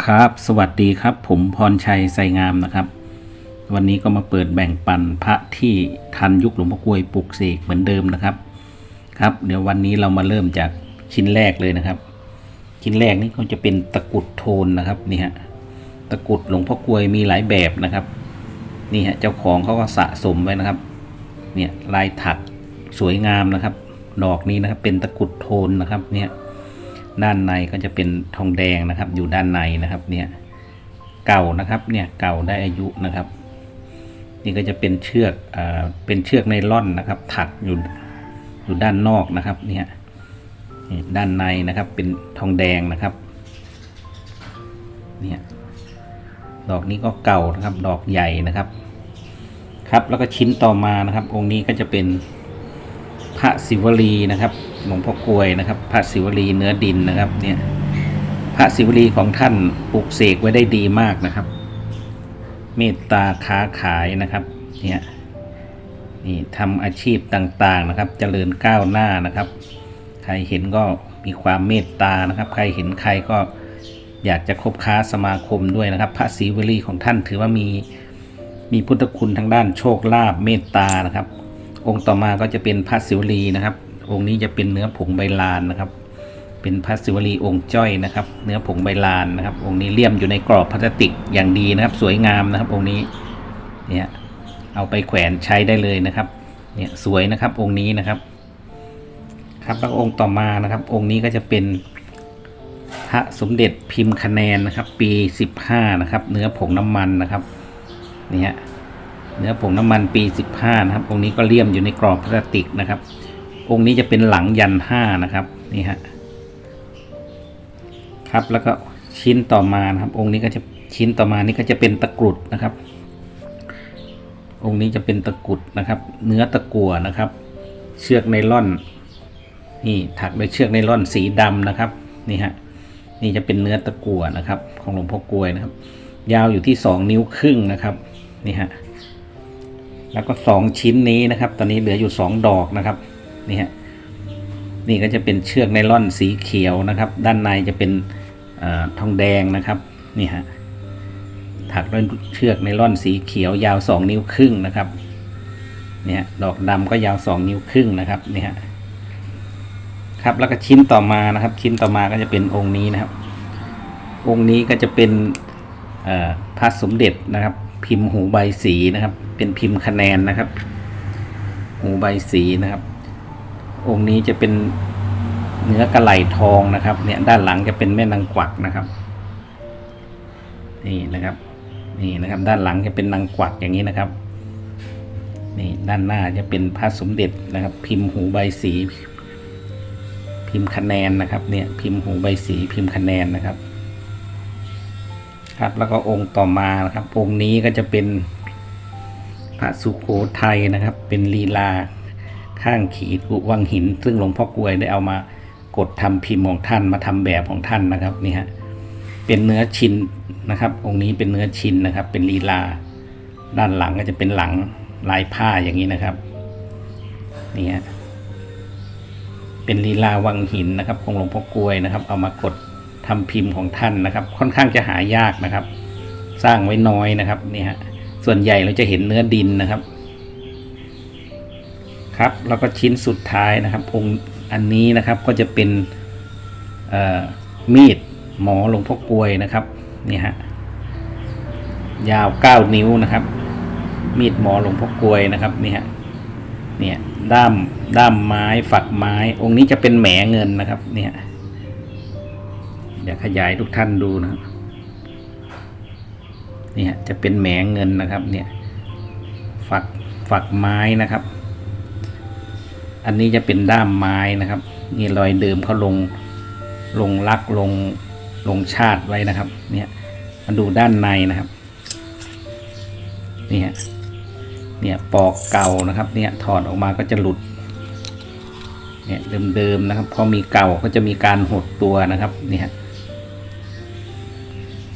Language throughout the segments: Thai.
ครับ สวัสดีครับ ผมพรชัยไสงามนะครับ วันนี้ก็มาเปิดแบ่งปันพระที่ทันยุคหลวงพ่อกวยปลุกเสกเหมือนเดิมนะครับ ครับ เดี๋ยววันนี้เรามาเริ่มจากชิ้นแรกเลยนะครับ ชิ้นแรกนี่ก็จะเป็นตะกุดโทนนะครับนี่ฮะตะกุดหลวงพ่อกวยมีหลายแบบนะครับนี่ฮะเจ้าของเขาก็สะสมไว้นะครับ เนี่ยลายถักสวยงามนะครับ ดอกนี้นะครับเป็นตะกุดโทนนะครับเนี่ย ด้านในก็จะเป็นทองแดงนะครับ อยู่ด้านในนะครับเนี่ยเก่านะครับเนี่ยเก่าได้อายุนะครับ นี่ก็จะเป็นเชือกอ่าเป็นเชือกไนล่อนนะครับ ถักอยู่อยู่ด้านนอกนะครับเนี่ยด้านในนะครับเป็นทองแดงนะครับเนี่ยดอกนี้ก็เก่านะครับ ดอกใหญ่นะครับ ครับแล้วก็ชิ้นต่อมานะครับ องค์นี้ก็จะเป็นพระศิวลีนะครับ หลวงพ่อกลวยนะครับ พระศิวลีเนื้อดินนะครับ เนี่ย พระศิวลีของท่านปลูกเสกไว้ได้ดีมากนะครับ เมตตาค้าขายนะครับ เนี่ยนี่ทำอาชีพต่างๆนะครับ เจริญก้าวหน้านะครับ ใครเห็นก็มีความเมตตานะครับ ใครเห็นใครก็อยากจะคบค้าสมาคมด้วยนะครับ พระศิวลีของท่านถือว่ามีมีพุทธคุณทางด้านโชคลาภเมตตานะครับ องค์ต่อมาก็จะเป็นพระศิวลีนะครับ องค์นี้จะเป็นเนื้อผงใบลานนะครับ เป็นพระศิวลีองค์จ้อยนะครับ เนื้อผงใบลานนะครับ องค์นี้เลี่ยมอยู่ในกรอบพลาสติกอย่างดีนะครับ สวยงามนะครับ องค์นี้เนี่ยเอาไปแขวนใช้ได้เลยนะครับ เนี่ยสวยนะครับองค์นี้นะครับ ครับแล้วองค์ต่อมานะครับ องค์นี้ก็จะเป็นพระสมเด็จพิมพ์คะแนนนะครับ ปี 15 นะครับ เนื้อผงน้ำมันนะครับเนี่ยเนื้อผงน้ำมันปี 15 นะครับ องค์นี้ก็เลี่ยมอยู่ในกรอบพลาสติกนะครับ องค์นี้จะเป็นหลังยันห้านะครับนี่ฮะครับแล้วก็ชิ้นต่อมานะครับ องค์นี้ก็จะชิ้นต่อมานี่ก็จะเป็นตะกรุดนะครับ องค์นี้จะเป็นตะกรุดนะครับ เนื้อตะกั่วนะครับ เชือกไนล่อนนี่ถักด้วยเชือกไนล่อนสีดำนะครับนี่ฮะนี่จะเป็นเนื้อตะกั่วนะครับ ของหลวงพ่อกลวยนะครับ ยาวอยู่ที่สองนิ้วครึ่งนะครับนี่ฮะแล้วก็สองชิ้นนี้นะครับ ตอนนี้เหลืออยู่สองดอกนะครับ นี่ฮะนี่ก็จะเป็นเชือกไนล่อนสีเขียวนะครับ ด้านในจะเป็นอทองแดงนะครับนี่ฮะถักด้วยเชือกไนล่อนสีเขียวยาวสองนิ้วครึ่งนะครับเนี่ยดอกดำก็ยาวสองนิ้วครึ่งนะครับนี่ฮะครับแล้วก็ชิ้นต่อมานะครับ ชิ้นต่อมาก็จะเป็นองค์นี้นะครับ องค์นี้ก็จะเป็นพระสมเด็จนะครับ พิมพ์หูใบสีนะครับ เป็นพิมพ์คะแนนนะครับ หูใบสีนะครับ องค์นี้จะเป็นเนื้อกระไหลทองนะครับ เนี่ยด้านหลังจะเป็นแม่นางกวักนะครับ นี่นะครับ นี่นะครับ ด้านหลังจะเป็นนางกวักอย่างนี้นะครับ นี่ด้านหน้าจะเป็นพระสมเด็จนะครับ พิมพ์หูใบสี พิมพ์คะแนนนะครับ เนี่ยพิมพ์หูใบสีพิมพ์คะแนนนะครับ ครับแล้วก็องค์ต่อมานะครับ องค์นี้ก็จะเป็นพระสุโขทัยนะครับ เป็นลีลา ข้างขีดกุวังหิน ซึ่งหลวงพ่อกลวยได้เอามากดทำพิมพ์ของท่านมาทำแบบของท่านนะครับนี่ฮะเป็นเนื้อชินนะครับ องค์นี้เป็นเนื้อชินนะครับ เป็นลีลา ด้านหลังก็จะเป็นหลังลายผ้าอย่างนี้นะครับนี่ฮะเป็นลีลาวังหินนะครับของหลวงพ่อกลวยนะครับ เอามากดทำพิมพ์ของท่านนะครับ ค่อนข้างจะหายากนะครับ สร้างไว้น้อยนะครับนี่ฮะส่วนใหญ่เราจะเห็นเนื้อดินนะครับ ครับแล้วก็ชิ้นสุดท้ายนะครับองค์อันนี้นะครับก็จะเป็นมีดหมอหลวงพ่อกลวยนะครับนี่ฮะยาวเก้านิ้วนะครับ มีดหมอหลวงพ่อกลวยนะครับนี่ฮะเนี่ยด้ามด้ามไม้ฝักไม้ องค์นี้จะเป็นแหมเงินนะครับ เนี่ยอยากขยายทุกท่านดูนะครับนี่ยจะเป็นแหมเงินนะครับ เนี่ย ฝักฝักไม้นะครับ อันนี้จะเป็นด้ามไม้นะครับ นี่รอยเดิมเขาลงลงลักลงลงชาติไว้นะครับ เนี่ยมาดูด้านในนะครับ นี่ยเนี่ยปอกเก่านะครับ เนี่ยถอดออกมาก็จะหลุด เนี่ยเดิมๆนะครับพอมีเก่าก็จะมีการหดตัวนะครับ เนี่ย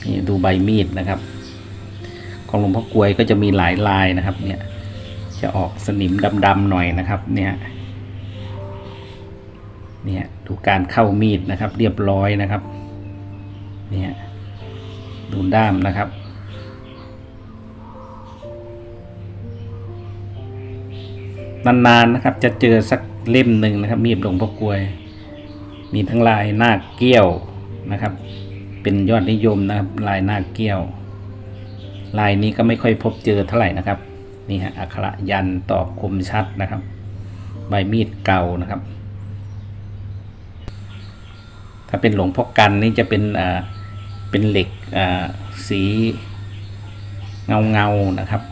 นี่ดูใบมีดนะครับ ของหลวงพ่อกลวยก็จะมีหลายลายนะครับ เนี่ยจะออกสนิมดำๆหน่อยนะครับ เนี่ย เนี่ยดูการเข้ามีดนะครับ เรียบร้อยนะครับเนี่ยดูด้ามนะครับนานๆนะครับ จะเจอสักเล่มหนึ่งนะครับ มีดหลวงพ่อกลวย มีทั้งลายหน้าเกี้ยวนะครับ เป็นยอดนิยมนะครับ ลายหน้าเกี้ยว ลายนี้ก็ไม่ค่อยพบเจอเท่าไหร่นะครับนี่ฮะอักขระยันต์ตอกคมชัดนะครับ ใบมีดเก่านะครับ ถ้าเป็นหลวงพ่อกันนี่จะเป็นอ่าเป็นเหล็กอ่าสีเงาเงาๆนะครับ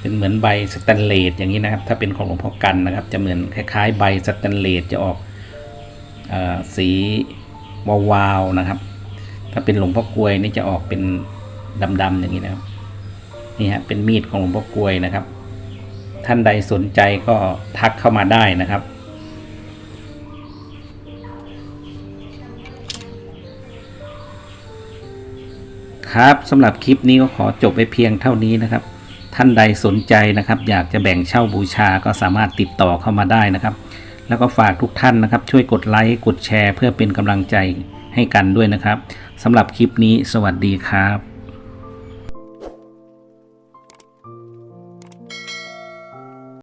เป็นเหมือนใบสแตนเลสอย่างนี้นะครับ ถ้าเป็นของหลวงพ่อกันนะครับ จะเหมือนคล้ายๆ ใบสแตนเลสจะออกอสีวาวๆนะครับ ถ้าเป็นหลวงพ่อกลวยนี่จะออกเป็นดำๆอย่างนี้นะครับนี่ฮะเป็นมีดของหลวงพ่อกลวยนะครับ ท่านใดสนใจก็ทักเข้ามาได้นะครับ ครับสำหรับคลิปนี้ก็ขอจบไปเพียงเท่านี้นะครับ ท่านใดสนใจนะครับ อยากจะแบ่งเช่าบูชาก็สามารถติดต่อเข้ามาได้นะครับ แล้วก็ฝากทุกท่านนะครับ ช่วยกดไลค์กดแชร์ เพื่อเป็นกำลังใจให้กันด้วยนะครับสำหรับคลิปนี้สวัสดีครับ